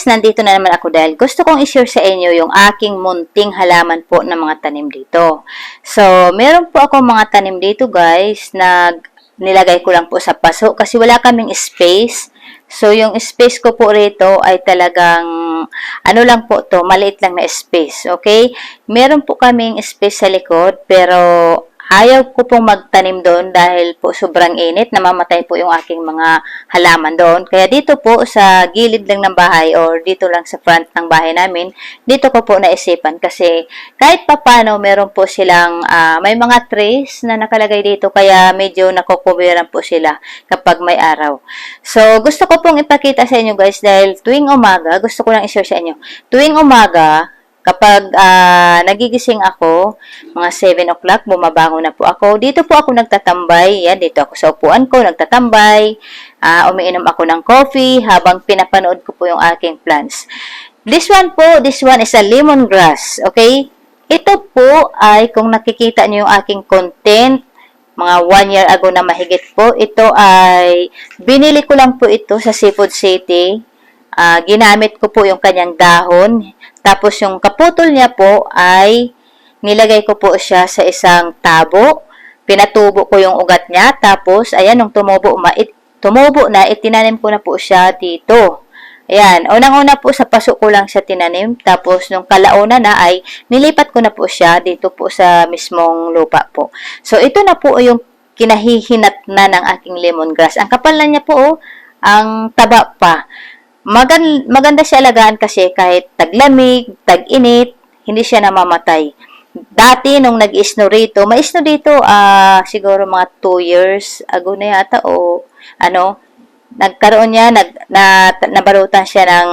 guys, nandito na naman ako dahil gusto kong i-share sa inyo yung aking munting halaman po ng mga tanim dito. So, meron po ako mga tanim dito guys na nilagay ko lang po sa paso kasi wala kaming space. So, yung space ko po rito ay talagang, ano lang po to, maliit lang na space, okay? Meron po kaming space sa likod, pero ayaw ko pong magtanim doon dahil po sobrang init, namamatay po yung aking mga halaman doon. Kaya dito po sa gilid lang ng bahay or dito lang sa front ng bahay namin, dito ko po naisipan kasi kahit papano meron po silang, ah, may mga trees na nakalagay dito kaya medyo nakukubiran po sila kapag may araw. So, gusto ko pong ipakita sa inyo guys dahil tuwing umaga, gusto ko lang i-share sa inyo, tuwing umaga, Kapag ah, nagigising ako, mga 7 o'clock, bumabangon na po ako. Dito po ako nagtatambay. Yan, dito ako sa upuan ko, nagtatambay. Ah, umiinom ako ng coffee habang pinapanood ko po yung aking plants. This one po, this one is a lemongrass. Okay? Ito po ay, kung nakikita niyo yung aking content, mga one year ago na mahigit po, ito ay, binili ko lang po ito sa Seafood City. Ah, ginamit ko po yung kanyang dahon. Tapos yung kaputol niya po ay nilagay ko po siya sa isang tabo. Pinatubo ko yung ugat niya. Tapos, ayan, nung tumubo, ma, it, tumubo na, itinanim ko na po siya dito. Ayan, unang-una po sa paso ko lang siya tinanim. Tapos, nung kalauna na ay nilipat ko na po siya dito po sa mismong lupa po. So, ito na po yung kinahihinat na ng aking lemongrass. Ang kapal na niya po, oh, ang taba pa. Magan, maganda siya alagaan kasi kahit taglamig, tag-init, hindi siya namamatay. Dati, nung nag-isno rito, may isno dito, ah, siguro mga 2 years ago na yata, o ano, nagkaroon niya, nag, na, nabarutan siya ng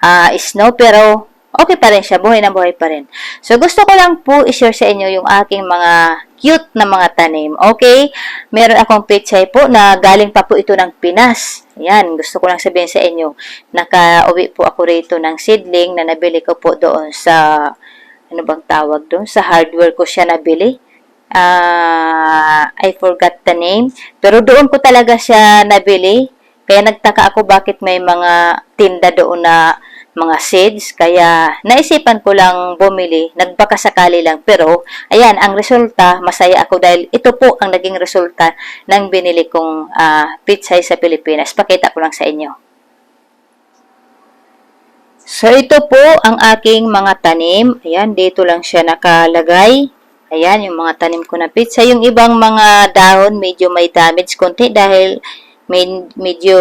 ah, snow, pero okay pa rin siya, buhay na buhay pa rin. So, gusto ko lang po i-share sa inyo yung aking mga cute na mga tanim. Okay? Meron akong pechay po na galing pa po ito ng Pinas. Yan, gusto ko lang sabihin sa inyo. Naka-uwi po ako rito ng seedling na nabili ko po doon sa, ano bang tawag doon? Sa hardware ko siya nabili. Ah, I forgot the name. Pero doon ko talaga siya nabili. Kaya nagtaka ako bakit may mga tinda doon na mga seeds. Kaya naisipan ko lang bumili. Nagbakasakali lang. Pero, ayan, ang resulta, masaya ako dahil ito po ang naging resulta ng binili kong uh, pitsay sa Pilipinas. Pakita ko lang sa inyo. So, ito po ang aking mga tanim. Ayan, dito lang siya nakalagay. Ayan, yung mga tanim ko na pizza. Yung ibang mga dahon, medyo may damage konti dahil medyo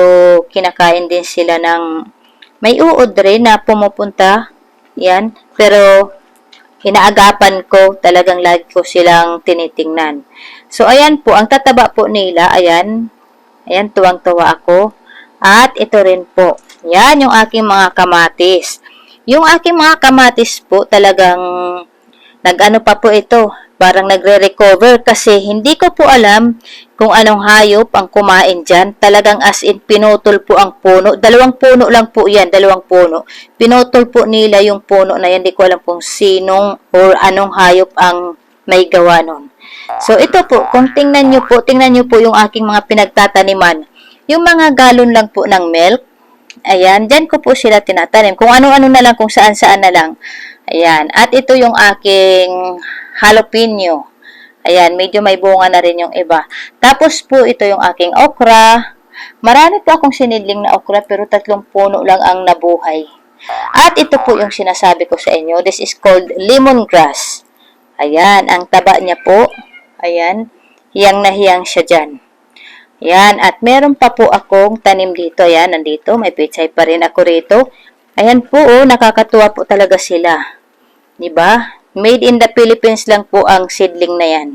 kinakain din sila ng may uod rin na pumupunta. Yan. Pero, inaagapan ko, talagang lagi ko silang tinitingnan. So, ayan po, ang tataba po nila, ayan. Ayan, tuwang-tuwa ako. At ito rin po. Yan, yung aking mga kamatis. Yung aking mga kamatis po, talagang nag-ano pa po ito, parang nagre-recover kasi hindi ko po alam kung anong hayop ang kumain dyan. Talagang as in pinutol po ang puno. Dalawang puno lang po yan, dalawang puno. Pinutol po nila yung puno na yan. Hindi ko alam kung sinong or anong hayop ang may gawa nun. So ito po, kung tingnan nyo po, tingnan nyo po yung aking mga pinagtataniman. Yung mga galon lang po ng milk, ayan, dyan ko po sila tinatanim. Kung ano-ano na lang, kung saan-saan na lang. Ayan, at ito yung aking jalapeno. Ayan, medyo may bunga na rin yung iba. Tapos po, ito yung aking okra. Marami po akong sinidling na okra, pero tatlong puno lang ang nabuhay. At ito po yung sinasabi ko sa inyo. This is called lemongrass. Ayan, ang taba niya po. Ayan, hiyang na hiyang siya dyan. Ayan, at meron pa po akong tanim dito. Ayan, nandito. May pechay pa rin ako rito. Ayan po, oh, nakakatuwa po talaga sila. 'Di ba? Made in the Philippines lang po ang seedling na 'yan.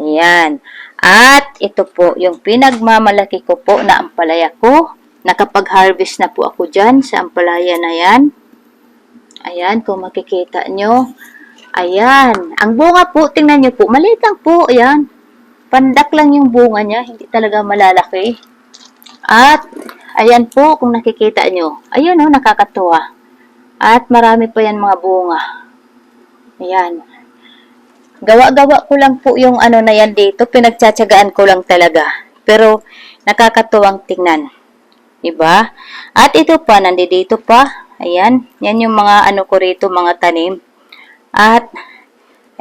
Ayan. At ito po, yung pinagmamalaki ko po na ampalaya ko. Nakapag-harvest na po ako dyan sa ampalaya na yan. Ayan, kung makikita nyo. Ayan. Ang bunga po, tingnan nyo po, maliit lang po. Ayan. Pandak lang yung bunga niya, hindi talaga malalaki. At, ayan po, kung nakikita nyo. Ayun oh, nakakatuwa. At marami pa yan mga bunga. Ayan. Gawa-gawa ko lang po yung ano na yan dito. Pinagtsatsagaan ko lang talaga. Pero, nakakatuwang tingnan. Diba? At ito pa, nandito pa. Ayan. Yan yung mga ano ko rito, mga tanim. At,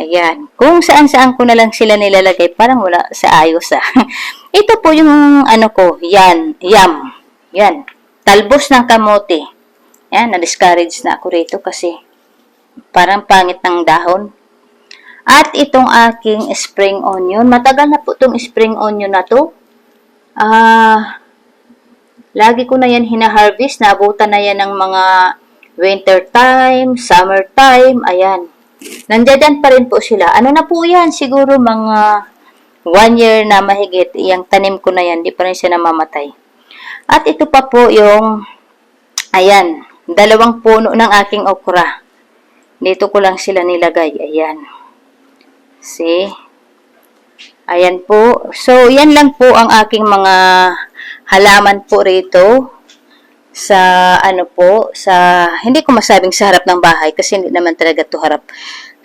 ayan. Kung saan-saan ko na lang sila nilalagay, parang wala sa ayos ah. ito po yung ano ko, yan, yam. Yan. Talbos ng kamote. Yan, na-discourage na ako rito kasi parang pangit ng dahon. At itong aking spring onion. Matagal na po itong spring onion na to. Ah, lagi ko na yan hina-harvest. Naabutan na yan ng mga winter time, summer time. Ayan. Nandiyan pa rin po sila. Ano na po yan? Siguro mga one year na mahigit. Yung tanim ko na yan. Di pa rin siya namamatay. At ito pa po yung, ayan, dalawang puno ng aking okra. Dito ko lang sila nilagay. Ayan. See? Ayan po. So, yan lang po ang aking mga halaman po rito sa ano po, sa hindi ko masabing sa harap ng bahay kasi hindi naman talaga to harap.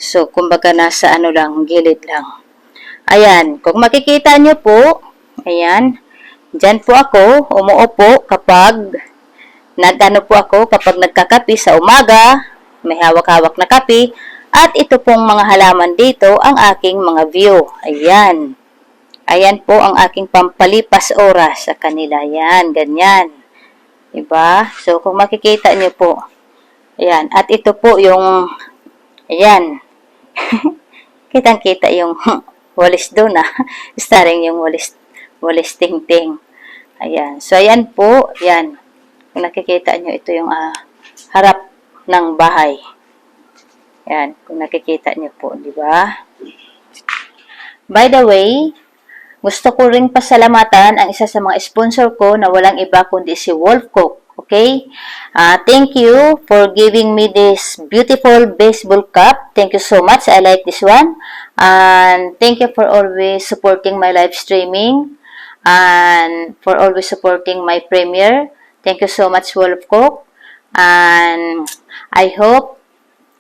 So, kumbaga nasa ano lang, gilid lang. Ayan, kung makikita nyo po, ayan, dyan po ako, umuupo kapag nag-ano po ako, kapag nagkakapi sa umaga, may hawak-hawak na kape, at ito pong mga halaman dito, ang aking mga view. Ayan. Ayan po ang aking pampalipas oras sa kanila. Ayan, ganyan. Diba? So, kung makikita nyo po. Ayan. At ito po yung, ayan. Kitang-kita yung walis doon ah. Starring yung walis, walis ting-ting. Ayan. So, ayan po. Ayan. Kung nakikita nyo, ito yung ah, harap ng bahay. Yan, kung nakikita niyo po, di ba? By the way, gusto ko ring pasalamatan ang isa sa mga sponsor ko na walang iba kundi si Wolf Cook. Okay? Uh, thank you for giving me this beautiful baseball cup. Thank you so much. I like this one. And thank you for always supporting my live streaming and for always supporting my premiere. Thank you so much, Wolf Cook. And I hope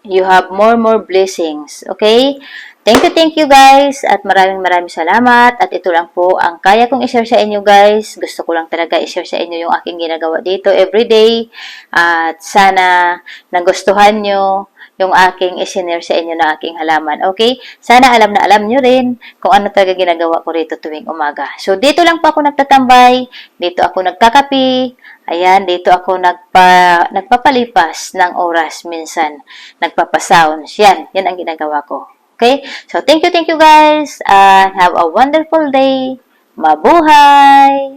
you have more more blessings. Okay? Thank you, thank you guys. At maraming maraming salamat. At ito lang po ang kaya kong i-share sa inyo guys. Gusto ko lang talaga i-share sa inyo yung aking ginagawa dito everyday. At sana nagustuhan nyo yung aking isinare sa inyo na aking halaman. Okay? Sana alam na alam nyo rin kung ano talaga ginagawa ko rito tuwing umaga. So, dito lang po ako nagtatambay. Dito ako nagkakapi. Ayan, dito ako nagpa, nagpapalipas ng oras minsan. Nagpapasounds. Yan, yan ang ginagawa ko. Okay? So, thank you, thank you guys. And have a wonderful day. Mabuhay!